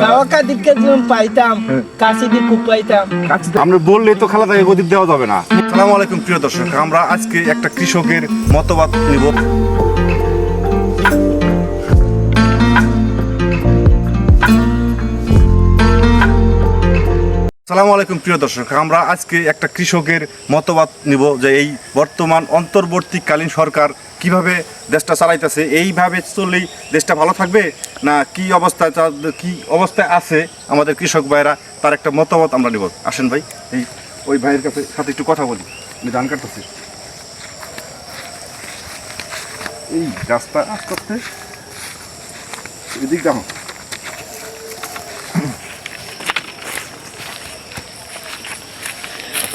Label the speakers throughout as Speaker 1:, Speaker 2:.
Speaker 1: খাওয়া কাদিকে যেমন পাইতাম কাশি দিয়ে খুব পাইতাম।
Speaker 2: আমরা বললে তো খালা তাকে গদিক দেওয়া যাবে না। সালামু আলাইকুম প্রিয় দর্শক। আমরা আজকে একটা কৃষকের মতবাদ নিব। সালাম আলাইকুম, প্রিয় দর্শক। আমরা আজকে একটা কৃষকের মতবাদ নিব যে এই বর্তমান অন্তর্বর্তীকালীন সরকার কীভাবে দেশটা চালাইতেছে, এইভাবে চললেই দেশটা ভালো থাকবে? না কি অবস্থায় তা- কি অবস্থায় আছে আমাদের কৃষক ভাইরা? তার একটা মতামত আমরা নিব। আসেন ভাই, এই ওই ভাইয়ের কাছে সাথে একটু কথা বলি। আমি ধান কাটতেছি। এই রাস্তা আস্তে আস্তে এদিক দেখো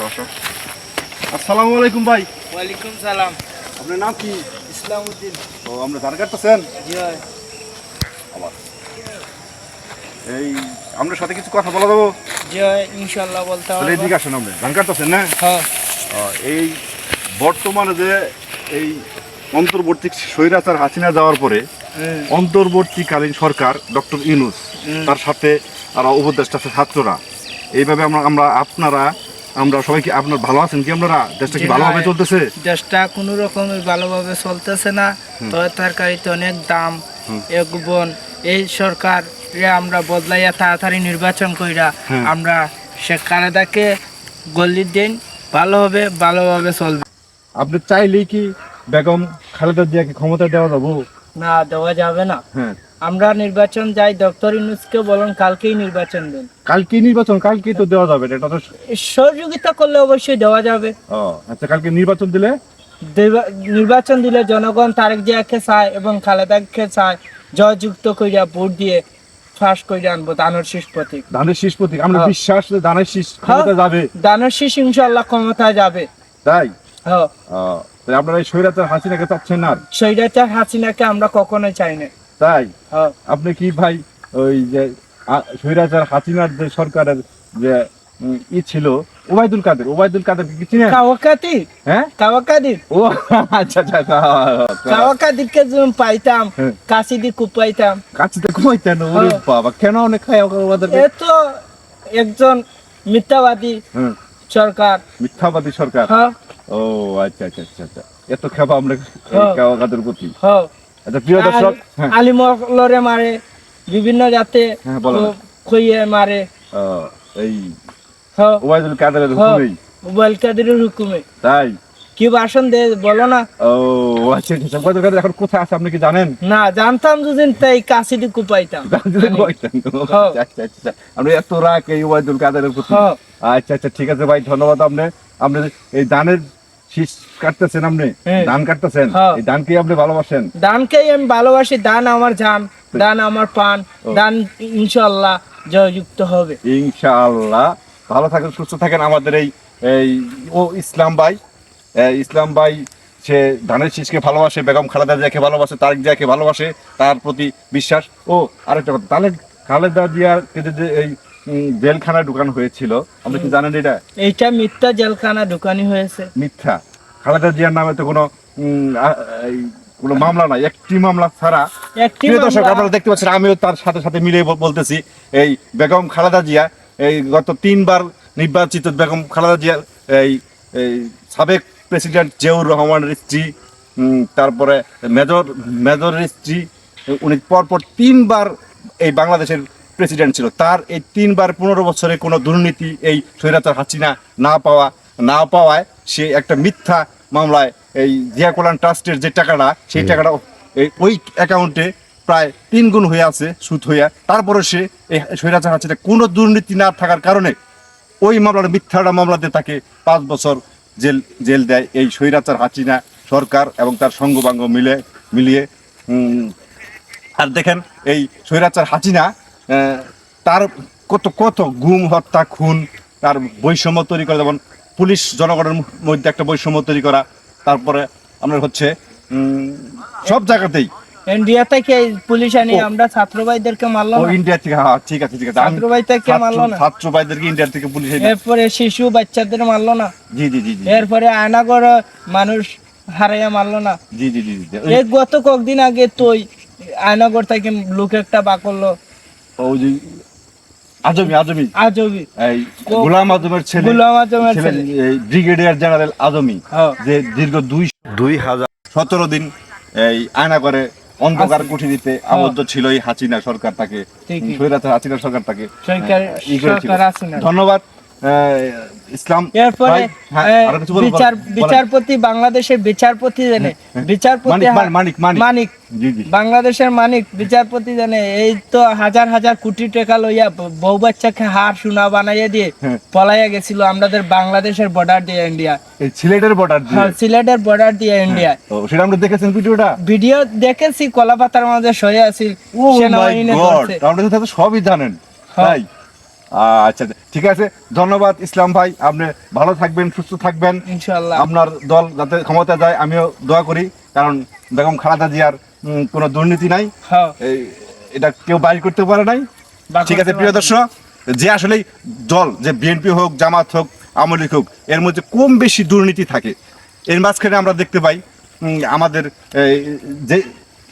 Speaker 2: আসো, আসো। আসসালামু আলাইকুম ভাই।
Speaker 1: ওয়ালাইকুম সালাম।
Speaker 2: আপনার নাম কি?
Speaker 1: ইসলামউদ্দিন।
Speaker 2: ও আপনি ধান কাটতেছেন?
Speaker 1: জি
Speaker 2: এই আপনার সাথে কিছু কথা বলা যাব?
Speaker 1: জি ইনশাল্লাহ বলতে হবে
Speaker 2: এদিকে আসেন আপনি। ধান কাটতেছেন না?
Speaker 1: হ্যাঁ।
Speaker 2: এই বর্তমানে যে এই অন্তর্বর্তী স্বৈরাচার হাসিনা যাওয়ার পরে অন্তর্বর্তীকালীন সরকার ডক্টর ইনুস তার সাথে আর উপদেষ্টা ছাত্ররা এইভাবে আমরা আমরা আপনারা আমরা সবাই কি আপনার ভালো আছেন কি আপনারা? দেশটা কি ভালোভাবে চলতেছে?
Speaker 1: দেশটা কোনো রকমের ভালোভাবে চলতেছে না। তবে তরকারিতে অনেক দাম এক বোন এই সরকার আমরা বদলাইয়া তাড়াতাড়ি নির্বাচন কইরা
Speaker 2: হ্যাঁ।
Speaker 1: আমরা শেখ খালেদাকে গল্লির দিন ভালো হবে ভালোভাবে চলবে।
Speaker 2: আপনি চাইলেই কি বেগম খালেদা জিয়াকে ক্ষমতা দেওয়া যাব?
Speaker 1: না দেওয়া যাবে না।
Speaker 2: হ্যাঁ।
Speaker 1: আমরা নির্বাচন যাই ডক্টর ইনুসকে বলুন কালকেই নির্বাচন দিন।
Speaker 2: কালকে নির্বাচন কালকে তো দেওয়া যাবে এটা তো
Speaker 1: সহযোগিতা করলে অবশ্যই দেওয়া যাবে।
Speaker 2: ও আচ্ছা কালকে নির্বাচন দিলে?
Speaker 1: দেবা- নির্বাচন দিলে জনগণ তারেক জিয়াকে চায় এবং খালেদাকে চায় জয়যুক্ত কইরা ভোট দিয়ে ফাঁস করে আনব দানোর শীষ প্রতীক।
Speaker 2: ধানের শীষ প্রতীক আমরা
Speaker 1: হ্যাঁ।
Speaker 2: বিশ্বাস যে ধানের শীষ ক্ষমতা যাবে।
Speaker 1: দানোর শীষ ইনশাল্লাহ ক্ষমতায় যাবে।
Speaker 2: তাই?
Speaker 1: হ্যাঁ।
Speaker 2: ও, তাহলে আপনারা এই স্বৈরাচার হাসিনাকে চাচ্ছেন না আর?
Speaker 1: হাসিনাকে আমরা কখনোই চাই না।
Speaker 2: তাই?
Speaker 1: হ্যাঁ।
Speaker 2: আপনি কি ভাই ওই যে স্বৈরাচার হাসিনার যে সরকারের যে ই ছিল ওবায়দুল কাদের ওবায়দুল কাদের কি চিনেন?
Speaker 1: কাওয়াকাতি
Speaker 2: হ্যাঁ?
Speaker 1: কাওয়াকাদির।
Speaker 2: ও আচ্ছা আচ্ছা আচ্ছা
Speaker 1: কাওয়াকাদিরকে যেমন পাইতাম
Speaker 2: হ্যাঁ।
Speaker 1: কাশি দিয়ে খুব পাইতাম।
Speaker 2: কাছিতে ঘুমাইতেন ওরে
Speaker 1: হ্যাঁ।
Speaker 2: বাবা কেন অনেক খায় ওদের
Speaker 1: এ তো একজন মিথ্যাবাদী সরকার।
Speaker 2: মিথ্যাবাদী সরকার? ও আচ্ছা আচ্ছা আচ্ছা আচ্ছা। এত খেপা আমরা। কাওয়াকাদের প্রতি।
Speaker 1: হ্যাঁ।
Speaker 2: আচ্ছা প্রিয় দর্শক হ্যাঁ।
Speaker 1: মারে বিভিন্ন জাতে
Speaker 2: হ্যাঁ,
Speaker 1: খইয়ে মারে।
Speaker 2: এই কাদের হুকুমেই।
Speaker 1: কাদের হুকুমে।
Speaker 2: তাই?
Speaker 1: কি ভাষণ দে বলো না।
Speaker 2: ও আচ্ছা আচ্ছা কাদের এখন কোথায় আছে আপনি কি জানেন?
Speaker 1: না জানতাম যদি তাই কাশি দিয়ে কুপাইতাম। হ্যাঁ।
Speaker 2: আচ্ছা আচ্ছা আচ্ছা আপনি এত রাগ এই ওবায়দুল কাদেরের প্রতি। আচ্ছা আচ্ছা ঠিক আছে ভাই ধন্যবাদ আপনি আপনি এই ধানের শীষ কাটতেছেন আপনি?
Speaker 1: হ্যাঁ।
Speaker 2: ধান কাটতেছেন?
Speaker 1: হ্যাঁ।
Speaker 2: এই ধানকে আপনি ভালোবাসেন?
Speaker 1: দানকেই আমি ভালোবাসি দান আমার জান দান আমার পান
Speaker 2: ও।
Speaker 1: দান জয়যুক্ত হবে।
Speaker 2: ইনশাআল্লাহ। ভালো থাকেন সুস্থ থাকেন আমাদের এই এই ও ইসলাম ভাই। ইসলাম ভাই সে ধানের শীষকে ভালোবাসে বেগম খালেদা জিয়াকে ভালোবাসে তারেক জিয়াকে ভালোবাসে তার প্রতি বিশ্বাস। ও আরেকটা কথা তাহলে খালেদা জিয়ার যে যে এই উম, জেলখানায় ঢুকানো হয়েছিল। আপনি কি জানেন এটা?
Speaker 1: এইটা মিথ্যা জেলখানা ঢুকানি হয়েছে।
Speaker 2: মিথ্যা। খালেদা জিয়ার নামে তো কোনো কোনো মামলা নাই। একটি মামলা ছাড়া প্রিয় দর্শক আপনারা দেখতে পাচ্ছেন আমিও তার সাথে সাথে মিলে বলতেছি। এই বেগম খালেদা জিয়া এই গত তিনবার নির্বাচিত বেগম খালেদা জিয়া এই সাবেক প্রেসিডেন্ট জিয়াউর রহমানের স্ত্রী তারপরে মেজর মেজরের স্ত্রী উনি পরপর তিনবার এই বাংলাদেশের প্রেসিডেন্ট ছিল। তার এই তিনবার পনেরো বছরে কোনো দুর্নীতি এই স্বৈরাচার হাসিনা না পাওয়া না পাওয়ায় সে একটা মিথ্যা মামলায় এই জিয়া কল্যাণ ট্রাস্টের যে টাকাটা সেই টাকাটা এই ওই অ্যাকাউন্টে প্রায় তিন গুণ হয়ে আছে সুদ হইয়া। তারপরে সে এই স্বৈরাচার হাসিনা কোনো দুর্নীতি না থাকার কারণে ওই মামলার মিথ্যাটা মামলাতে তাকে পাঁচ বছর জেল জেল দেয় এই স্বৈরাচার হাসিনা সরকার এবং তার সঙ্গবাঙ্গ মিলে মিলিয়ে আর দেখেন এই স্বৈরাচার হাসিনা তার কত কত গুম হত্যা খুন তার বৈষম্য তৈরি করা যেমন পুলিশ জনগণের মধ্যে একটা বৈষম্য তৈরি করা তারপরে আপনার হচ্ছে সব জায়গাতেই।
Speaker 1: ইন্ডিয়া থেকে পুলিশ আনি আমরা ছাত্র ভাইদেরকে মারলো
Speaker 2: ও ইন্ডিয়া থেকে হ্যাঁ ঠিক আছে ঠিক আছে।
Speaker 1: ছাত্র ভাই থেকে মারলো না?
Speaker 2: ছাত্র- ভাইদেরকে ইন্ডিয়া থেকে পুলিশ
Speaker 1: এরপরে শিশু বাচ্চাদের মারলো না?
Speaker 2: জি জি জি
Speaker 1: এরপরে আয়নাগর মানুষ হারাইয়া মারলো না?
Speaker 2: জি জি জি
Speaker 1: এই গত কয়েকদিন আগে তুই আয়নাগর থেকে লোক একটা বা করল।
Speaker 2: ওই যে আজমি আজমি।
Speaker 1: আজবি
Speaker 2: এই গোলাম আজমের ছেলে।
Speaker 1: গোলাম আজমের
Speaker 2: ছেলে ব্রিগেডিয়ার জেনারেল আজমি। যে দীর্ঘ দুই দুই হাজার সতেরো দিন এই আয়না করে অন্ধকার
Speaker 1: কুঠি
Speaker 2: দিতে আবদ্ধ ছিল এই হাসিনা সরকার তাকে। হাসিনা সরকার তাকে ধন্যবাদ। ইসলাম
Speaker 1: এরপরে
Speaker 2: হ্যাঁ?
Speaker 1: বিচার বিচারপতি বাংলাদেশের বিচারপতি জানে। বিচারপতি
Speaker 2: মানিক, মানিক, মানিক।
Speaker 1: মানিক। বাংলাদেশের মানিক বিচারপতি জানে। এই তো হাজার হাজার কোটি টাকা লইয়া বউ বাচ্চাকে হার সোনা বানাইয়া দিয়ে
Speaker 2: হ্যাঁ।
Speaker 1: পলাইয়া গেছিল আমাদের বাংলাদেশের বর্ডার দিয়ে ইন্ডিয়া
Speaker 2: সিলেটের বর্ডার দিয়ে?
Speaker 1: হ্যাঁ, সিলেটের বর্ডার দিয়ে ইন্ডিয়া
Speaker 2: সেটা আমরা দেখেছেন ভিডিওটা?
Speaker 1: ভিডিও দেখেছি কলা পাতার মধ্যে সরে আছি সেনাবাহিনী
Speaker 2: গড আপনি তো সবই জানেন
Speaker 1: হ্যাঁ।
Speaker 2: তাই? আচ্ছা ঠিক আছে। ধন্যবাদ ইসলাম ভাই। আপনি ভালো থাকবেন সুস্থ থাকবেন।
Speaker 1: ইনশাআল্লাহ।
Speaker 2: আপনার দল যাতে ক্ষমতা যায় আমিও দোয়া করি। কারণ বেগম খালেদা জিয়ার কোনো দুর্নীতি নাই।
Speaker 1: হ্যাঁ।
Speaker 2: এটা কেউ বাইর করতে পারে নাই। ঠিক আছে প্রিয় দর্শক যে আসলে দল যে বিএনপি হোক জামাত হোক আওয়ামী লীগ হোক এর মধ্যে কম বেশি দুর্নীতি থাকে। এর মাঝখানে আমরা দেখতে পাই আমাদের যে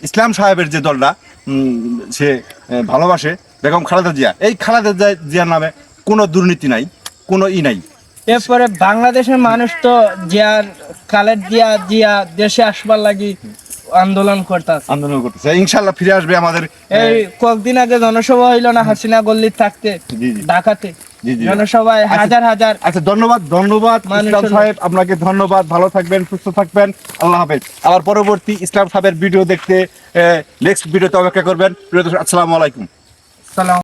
Speaker 2: ইসলাম সাহেবের যে দলটা উম, সে ভালোবাসে। বেগম খালেদা জিয়া। এই খালেদা জিয়া- জিয়ার নামে কোনো দুর্নীতি নাই কোনো ই নাই।
Speaker 1: এরপরে বাংলাদেশের মানুষ তো জিয়ার কালের জিয়া জিয়া দেশে আসবার লাগি আন্দোলন করতেছে।
Speaker 2: আন্দোলন করতেছে। ইনশাল্লাহ ফিরে আসবে আমাদের
Speaker 1: এই কয়েকদিন আগে জনসভা হইল না হাসিনা থাকতে। ঢাকাতে। জনসভায়
Speaker 2: আচ্ছা।
Speaker 1: হাজার হাজার
Speaker 2: আচ্ছা ধন্যবাদ ধন্যবাদ ইসলাম সাহেব। আপনাকে ধন্যবাদ ভালো থাকবেন সুস্থ থাকবেন। আল্লাহ হাফেজ। আবার পরবর্তী ইসলাম সাহেবের ভিডিও দেখতে নেক্সট ভিডিওতে অপেক্ষা করবেন। প্রিয় দর্শক, আসসালামু আলাইকুম।
Speaker 1: সালাম